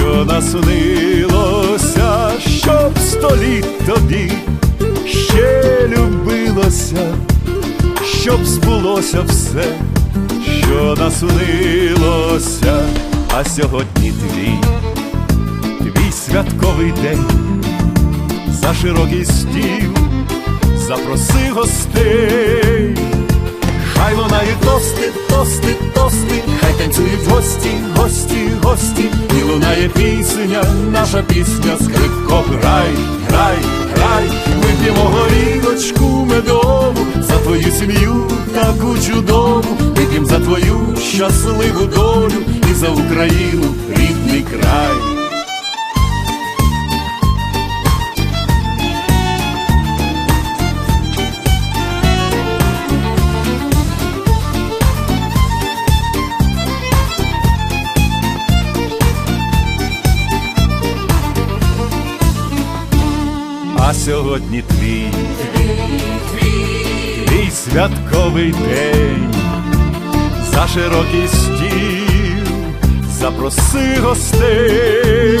що наснилося, щоб століт тобі? Ще любилося, щоб збулося все, що наснилося, а сьогодні твій, твій святковий день. За широкий стіл, запроси гостей, хай лунають тости, тости, тости, хай танцюють гості, гості, гості, лунає пісня, наша пісня, скрипко, грай, грай, грай, вип'ємо горілочку медову, за твою сім'ю таку чудову, вип'ємо за твою щасливу долю і за Україну рідний край. А сьогодні твій, твій святковий день, за широкий стіл, запроси гостей,